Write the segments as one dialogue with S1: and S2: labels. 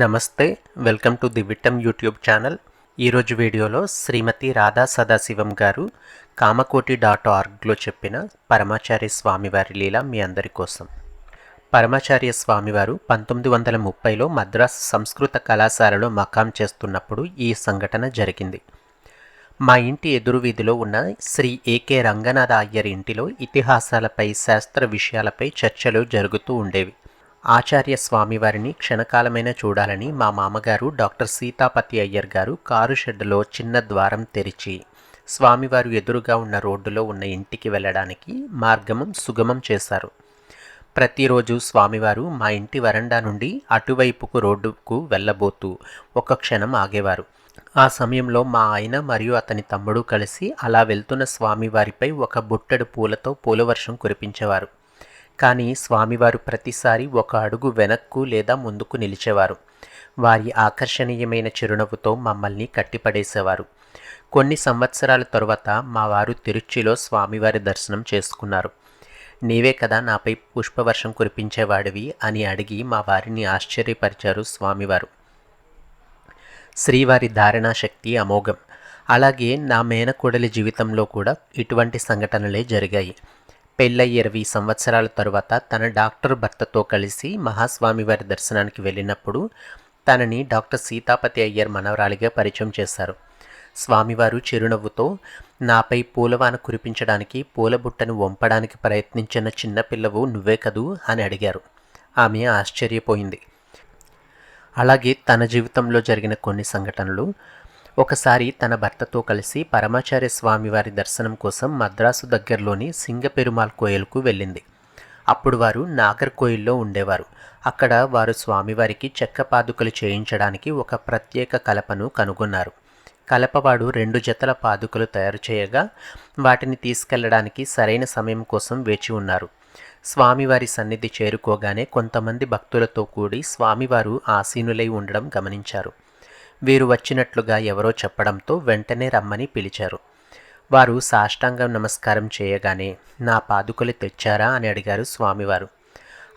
S1: నమస్తే welcome to the విటమ్ YouTube channel. ఈరోజు వీడియోలో శ్రీమతి రాధా సదాశివం గారు కామకోటి డాట్ ఆర్గ్లో చెప్పిన పరమాచార్య స్వామివారి లీల మీ అందరి కోసం. పరమాచార్య స్వామివారు పంతొమ్మిది వందల ముప్పైలో మద్రాసు సంస్కృత కళాశాలలో మకాం చేస్తున్నప్పుడు ఈ సంఘటన జరిగింది. మా ఇంటి ఎదురు వీధిలో ఉన్న శ్రీ ఏకే రంగనాథ అయ్యర్ ఇంటిలో ఇతిహాసాలపై శాస్త్ర విషయాలపై చర్చలు జరుగుతూ ఉండేవి. ఆచార్య స్వామివారిని క్షణకాలమైన చూడాలని మా మామగారు డాక్టర్ సీతాపతి అయ్యర్ గారు కారు షెడ్డులో చిన్న ద్వారం తెరిచి స్వామివారు ఎదురుగా ఉన్న రోడ్డులో ఉన్న ఇంటికి వెళ్ళడానికి మార్గమం సుగమం చేశారు. ప్రతిరోజు స్వామివారు మా ఇంటి వరండా నుండి అటువైపుకు రోడ్డుకు వెళ్ళబోతూ ఒక క్షణం ఆగేవారు. ఆ సమయంలో మా ఆయన మరియు అతని తమ్ముడు కలిసి అలా వెళ్తున్న స్వామివారిపై ఒక బుట్టెడు పూలతో పూలవర్షం కురిపించేవారు. కానీ స్వామివారు ప్రతిసారి ఒక అడుగు వెనక్కు లేదా ముందుకు నిలిచేవారు. వారి ఆకర్షణీయమైన చిరునవ్వుతో మమ్మల్ని కట్టిపడేసేవారు. కొన్ని సంవత్సరాల తరువాత మా వారు తిరుచిలో స్వామివారి దర్శనం చేసుకున్నారు. నీవే కదా నాపై పుష్పవర్షం కురిపించేవాడివి? అని అడిగి మా వారిని ఆశ్చర్యపరిచారు స్వామివారు. శ్రీవారి ధారణా శక్తి అమోఘం. అలాగే నా మేనకోడలి జీవితంలో కూడా ఇటువంటి సంఘటనలే జరిగాయి. పెళ్ళై ఇరవై సంవత్సరాల తరువాత తన డాక్టర్ భర్తతో కలిసి మహాస్వామి వారి దర్శనానికి వెళ్ళినప్పుడు తనని డాక్టర్ సీతాపతి అయ్యర్ మనవరాలిగా పరిచయం చేశారు. స్వామివారు చిరునవ్వుతో నాపై పూలవాన కురిపించడానికి పూలబుట్టను వంపడానికి ప్రయత్నించిన చిన్నపిల్లవు నువ్వే కదూ? అని అడిగారు. ఆమె ఆశ్చర్యపోయింది. అలాగే తన జీవితంలో జరిగిన కొన్ని సంఘటనలు ఒకసారి తన భర్తతో కలిసి పరమాచార్య స్వామివారి దర్శనం కోసం మద్రాసు దగ్గరలోని సింగపెరుమాల్ కోయలకు వెళ్ళింది. అప్పుడు వారు నాగర్కోయిల్లో ఉండేవారు. అక్కడ వారు స్వామివారికి చెక్క పాదుకలు చేయించడానికి ఒక ప్రత్యేక కలపను కనుగొన్నారు. కలపవాడు రెండు జతల పాదుకలు తయారు చేయగా వాటిని తీసుకెళ్ళడానికి సరైన సమయం కోసం వేచి ఉన్నారు. స్వామివారి సన్నిధి చేరుకోగానే కొంతమంది భక్తులతో కూడి స్వామివారు ఆసీనులై ఉండడం గమనించారు. వీరు వచ్చినట్లుగా ఎవరో చెప్పడంతో వెంటనే రమ్మని పిలిచారు. వారు సాష్టాంగం నమస్కారం చేయగానే నా పాదుకలు తెచ్చారా అని అడిగారు స్వామివారు.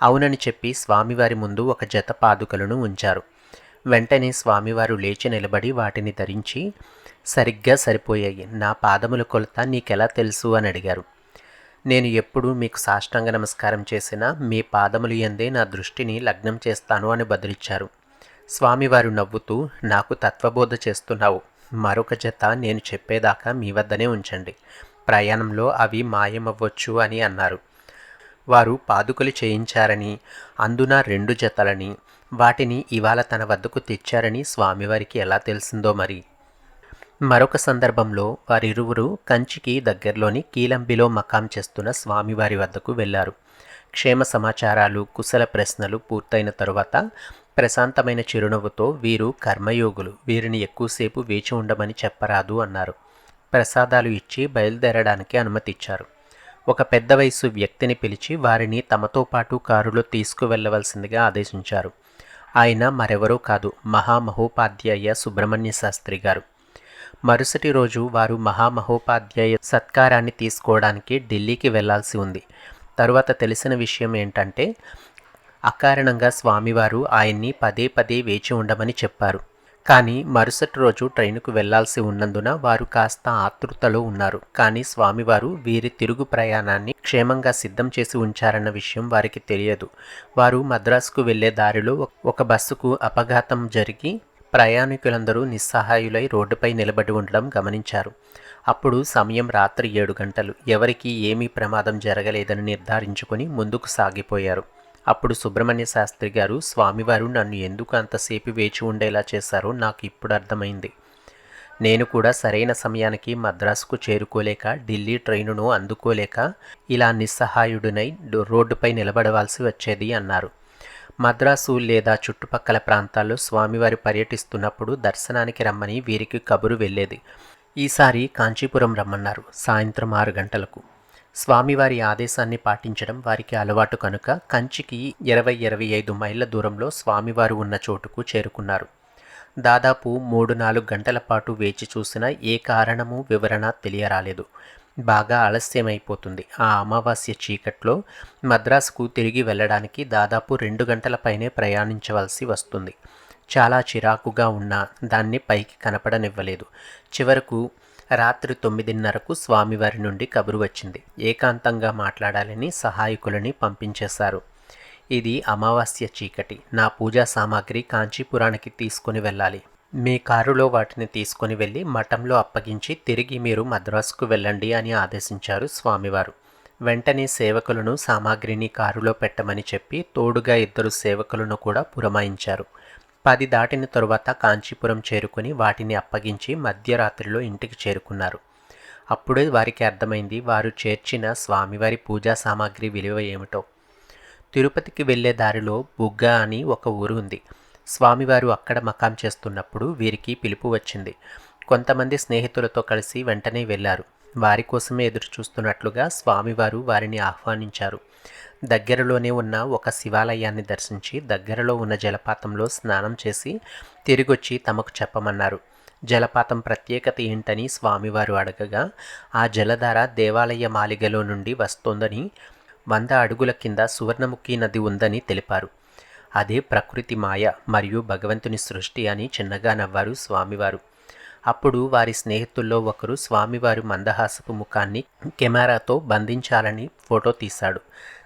S1: అవునని చెప్పి స్వామివారి ముందు ఒక జత పాదుకలను ఉంచారు. వెంటనే స్వామివారు లేచి నిలబడి వాటిని ధరించి సరిగ్గా సరిపోయాయి. నా పాదముల కొలత నీకెలా తెలుసు అని అడిగారు. నేను ఎప్పుడు మీకు సాష్టాంగ నమస్కారం చేసినా మీ పాదములు ఎందే నా దృష్టిని లగ్నం చేస్తాను అని బదులిచ్చారు. స్వామివారు నవ్వుతూ నాకు తత్వబోధ చేస్తున్నావు. మరొక జత నేను చెప్పేదాకా మీ వద్దనే ఉంచండి. ప్రయాణంలో అవి మాయమవ్వచ్చు అని అన్నారు. వారు పాదుకలు చేయించారని అందున రెండు జతలని వాటిని ఇవాళ తన వద్దకు తెచ్చారని స్వామివారికి ఎలా తెలిసిందో మరి. మరొక సందర్భంలో వారిరువురు కంచికి దగ్గరలోని కీలంబిలో మకాం చేస్తున్న స్వామివారి వద్దకు వెళ్ళారు క్షేమ సమాచారాలు కుశల ప్రశ్నలు పూర్తయిన తరువాత ప్రశాంతమైన చిరునవ్వుతో వీరు కర్మయోగులు. వీరిని ఎక్కువసేపు వేచి ఉండమని చెప్పరాదు అన్నారు. ప్రసాదాలు ఇచ్చి బయలుదేరడానికి అనుమతిచ్చారు. ఒక పెద్ద వయసు వ్యక్తిని పిలిచి వారిని తమతో పాటు కారులో తీసుకువెళ్ళవలసిందిగా ఆదేశించారు. ఆయన మరెవరూ కాదు మహామహోపాధ్యాయ సుబ్రహ్మణ్య శాస్త్రి గారు. మరుసటి రోజు వారు మహామహోపాధ్యాయ సత్కారాన్ని తీసుకోవడానికి ఢిల్లీకి వెళ్ళాల్సి ఉంది. తరువాత తెలిసిన విషయం ఏంటంటే అకారణంగా స్వామివారు ఆయన్ని పదే పదే వేచి ఉండమని చెప్పారు. కానీ మరుసటి రోజు ట్రైనుకు వెళ్ళాల్సి ఉన్నందున వారు కాస్త ఆతృతలో ఉన్నారు. కానీ స్వామివారు వీరి తిరుగు ప్రయాణాన్ని క్షేమంగా సిద్ధం చేసి ఉంచారన్న విషయం వారికి తెలియదు. వారు మద్రాసుకు వెళ్ళే దారిలో ఒక బస్సుకు అపఘాతం జరిగి ప్రయాణికులందరూ నిస్సహాయులై రోడ్డుపై నిలబడి ఉండడం గమనించారు. అప్పుడు సమయం రాత్రి ఏడు గంటలు. ఎవరికీ ఏమీ ప్రమాదం జరగలేదని నిర్ధారించుకుని ముందుకు సాగిపోయారు. అప్పుడు సుబ్రహ్మణ్య శాస్త్రి గారు స్వామివారు నన్ను ఎందుకు అంతసేపు వేచి ఉండేలా చేశారో నాకు ఇప్పుడు అర్థమైంది. నేను కూడా సరైన సమయానికి మద్రాసుకు చేరుకోలేక ఢిల్లీ ట్రైనును అందుకోలేక ఇలా నిస్సహాయుడినై రోడ్డుపై నిలబడవలసి వచ్చేది అన్నారు. మద్రాసు లేదా చుట్టుపక్కల ప్రాంతాల్లో స్వామివారు పర్యటిస్తున్నప్పుడు దర్శనానికి రమ్మని వీరికి కబురు వెళ్ళేది. ఈసారి కాంచీపురం రమ్మన్నారు సాయంత్రం ఆరు గంటలకు. స్వామివారి ఆదేశాన్ని పాటించడం వారికి అలవాటు కనుక కంచికి ఇరవై ఇరవై ఐదు మైళ్ళ దూరంలో స్వామివారు ఉన్న చోటుకు చేరుకున్నారు. దాదాపు మూడు నాలుగు గంటల పాటు వేచి చూసినా ఏ కారణము వివరణ తెలియరాలేదు. బాగా ఆలస్యమైపోతుంది. ఆ అమావాస్య చీకట్లో మద్రాసుకు తిరిగి వెళ్ళడానికి దాదాపు రెండు గంటల పైనే ప్రయాణించవలసి వస్తుంది. చాలా చిరాకుగా ఉన్నా దాన్ని పైకి కనపడనివ్వలేదు. చివరకు రాత్రి తొమ్మిదిన్నరకు స్వామివారి నుండి కబురు వచ్చింది. ఏకాంతంగా మాట్లాడాలని సహాయకులని పంపించేశారు. ఇది అమావాస్య చీకటి. నా పూజా సామాగ్రి కాంచీపురానికి తీసుకుని వెళ్ళాలి. మీ కారులో వాటిని తీసుకుని వెళ్ళి మఠంలో అప్పగించి తిరిగి మీరు మద్రాసుకు వెళ్ళండి అని ఆదేశించారు స్వామివారు. వెంటనే సేవకులను సామాగ్రిని కారులో పెట్టమని చెప్పి తోడుగా ఇద్దరు సేవకులను కూడా పురమాయించారు. పది దాటిన తరువాత కాంచీపురం చేరుకుని వాటిని అప్పగించి మధ్యరాత్రిలో ఇంటికి చేరుకున్నారు. అప్పుడే వారికి అర్థమైంది వారు చేర్చిన స్వామివారి పూజా సామాగ్రి విలువ ఏమిటో. తిరుపతికి వెళ్ళే దారిలో బుగ్గ అని ఒక ఊరు ఉంది. స్వామివారు అక్కడ మకాం చేస్తున్నప్పుడు వీరికి పిలుపు వచ్చింది. కొంతమంది స్నేహితులతో కలిసి వెంటనే వెళ్ళారు. వారి కోసమే ఎదురు చూస్తున్నట్లుగా స్వామివారు వారిని ఆహ్వానించారు. దగ్గరలోనే ఉన్న ఒక శివాలయాన్ని దర్శించి దగ్గరలో ఉన్న జలపాతంలో స్నానం చేసి తిరిగొచ్చి తమకు చెప్పమన్నారు. జలపాతం ప్రత్యేకత ఏంటని స్వామివారు అడగగా ఆ జలధార దేవాలయ మాలిగలో నుండి వస్తోందని వంద అడుగుల కింద సువర్ణముఖి నది ఉందని తెలిపారు. అదే ప్రకృతి మాయ మరియు భగవంతుని సృష్టి అని చిన్నగా నవ్వారు స్వామివారు. అప్పుడు వారి స్నేహితుల్లో ఒకరు స్వామివారి మందహాసపు ముఖాన్ని కెమెరాతో బంధించాలని ఫోటో తీశాడు.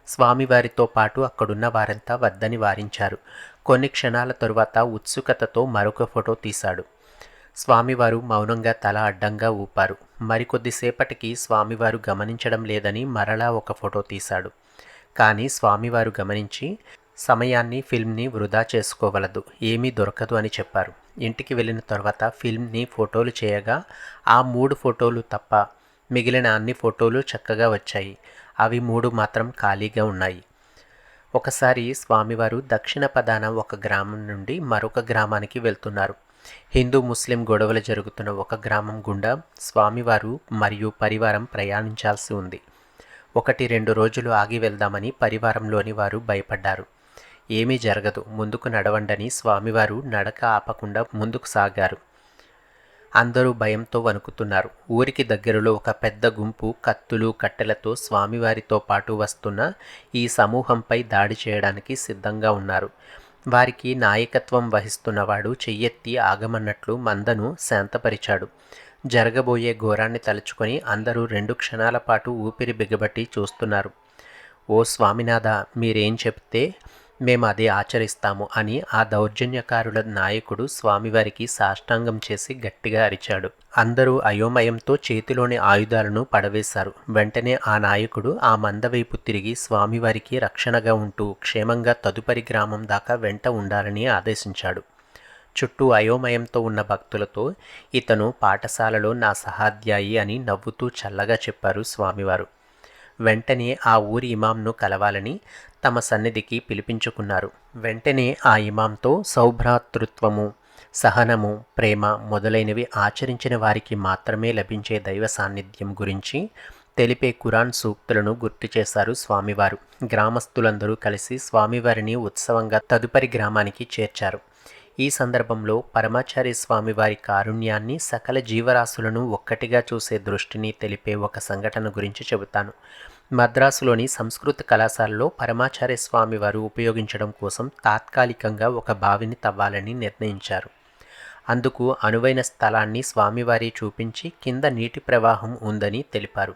S1: స్వామివారితో పాటు అక్కడున్న వారంతా వద్దని వారించారు. కొన్ని క్షణాల తరువాత ఉత్సుకతతో మరొక ఫోటో తీశాడు. స్వామివారు మౌనంగా తల అడ్డంగా ఊపారు. మరికొద్దిసేపటికి స్వామివారు గమనించడం లేదని మరలా ఒక ఫోటో తీశాడు. కానీ స్వామివారు గమనించి సమయాన్ని ఫిల్మ్ని వృధా చేసుకోవలదు ఏమీ దొరకదు అని చెప్పారు. ఇంటికి వెళ్ళిన తర్వాత ఫిల్మ్ని ఫోటోలు చేయగా ఆ మూడు ఫోటోలు తప్ప మిగిలిన అన్ని ఫోటోలు చక్కగా వచ్చాయి. అవి మూడు మాత్రం ఖాళీగా ఉన్నాయి. ఒకసారి స్వామివారు దక్షిణ పదాన ఒక గ్రామం నుండి మరొక గ్రామానికి వెళ్తున్నారు. హిందూ ముస్లిం గొడవలు జరుగుతున్న ఒక గ్రామం గుండా స్వామివారు మరియు పరివారం ప్రయాణించాల్సి ఉంది. ఒకటి రెండు రోజులు ఆగి వెళ్దామని పరివారంలోని వారు భయపడ్డారు. ఏమీ జరగదు ముందుకు నడవండని స్వామివారు నడక ఆపకుండా ముందుకు సాగారు. అందరూ భయంతో వణుకుతున్నారు. ఊరికి దగ్గరలో ఒక పెద్ద గుంపు కత్తులు కట్టెలతో స్వామివారితో పాటు వస్తున్న ఈ సమూహంపై దాడి చేయడానికి సిద్ధంగా ఉన్నారు. వారికి నాయకత్వం వహిస్తున్నవాడు చెయ్యెత్తి ఆగమన్నట్లు మందను శాంతపరిచాడు. జరగబోయే ఘోరాన్ని తలుచుకొని అందరూ రెండు క్షణాల పాటు ఊపిరి బిగబట్టి చూస్తున్నారు. ఓ స్వామినాథ మీరేం చెప్తే మేము అదే ఆచరిస్తాము అని ఆ దౌర్జన్యకారుల నాయకుడు స్వామివారికి సాష్టాంగం చేసి గట్టిగా అరిచాడు. అందరూ అయోమయంతో చేతిలోని ఆయుధాలను పడవేశారు. వెంటనే ఆ నాయకుడు ఆ మందవైపు తిరిగి స్వామివారికి రక్షణగా ఉంటూ క్షేమంగా తదుపరి గ్రామం దాకా వెంట ఉండాలని ఆదేశించాడు. చుట్టూ అయోమయంతో ఉన్న భక్తులతో ఇతను పాఠశాలలో నా సహాధ్యాయి అని నవ్వుతూ చల్లగా చెప్పారు స్వామివారు. వెంటనే ఆ ఊరి ఇమాంను కలవాలని తమ సన్నిధికి పిలిపించుకున్నారు. వెంటనే ఆ ఇమాంతో సౌభ్రాతృత్వము సహనము ప్రేమ మొదలైనవి ఆచరించిన వారికి మాత్రమే లభించే దైవ సాన్నిధ్యం గురించి తెలిపే కురాన్ సూక్తులను గుర్తు చేశారు స్వామివారు. గ్రామస్తులందరూ కలిసి స్వామివారిని ఉత్సవంగా తదుపరి గ్రామానికి చేర్చారు. ఈ సందర్భంలో పరమాచార్య స్వామి వారి కారుణ్యాన్ని సకల జీవరాశులను ఒక్కటిగా చూసే దృష్టిని తెలిపే ఒక సంఘటన గురించి చెబుతాను. మద్రాసులోని సంస్కృత కళాశాలలో పరమాచార్య స్వామి వారు ఉపయోగించడం కోసం తాత్కాలికంగా ఒక బావిని తవ్వాలని నిర్ణయించారు. అందుకు అనువైన స్థలాన్ని స్వామివారి చూపించి కింద నీటి ప్రవాహం ఉందని తెలిపారు.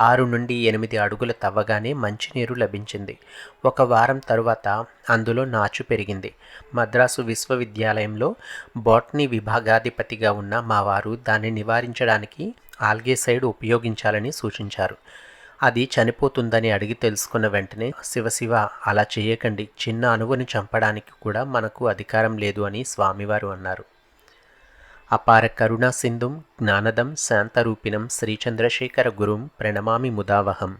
S1: ఆరు నుండి ఎనిమిది అడుగుల తవ్వగానే మంచినీరు లభించింది. ఒక వారం తరువాత అందులో నాచు పెరిగింది. మద్రాసు విశ్వవిద్యాలయంలో బాట్నీ విభాగాధిపతిగా ఉన్న మా వారు దాన్ని నివారించడానికి ఆల్గేసైడ్ ఉపయోగించాలని సూచించారు. అది చనిపోతుందని అడిగి తెలుసుకున్న వెంటనే శివశివ అలా చేయకండి చిన్న అణువుని చంపడానికి కూడా మనకు అధికారం లేదు అని స్వామివారు అన్నారు. అపార కరుణా సింధుం జ్ఞానదం శాంతరూపిణం శ్రీచంద్రశేఖర గురుం ప్రణమామి ముదావహం.